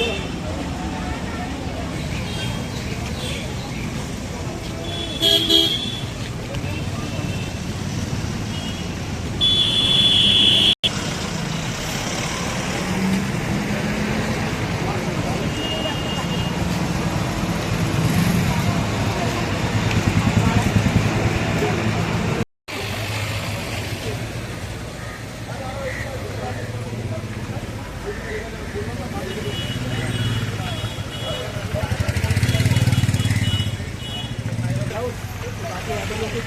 Yeah. আমি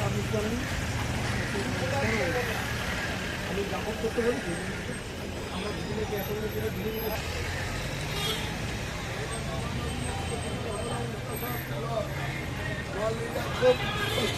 গ্রাহক করতে বলি আমার জীবনে এখন বিভিন্ন খুব কষ্ট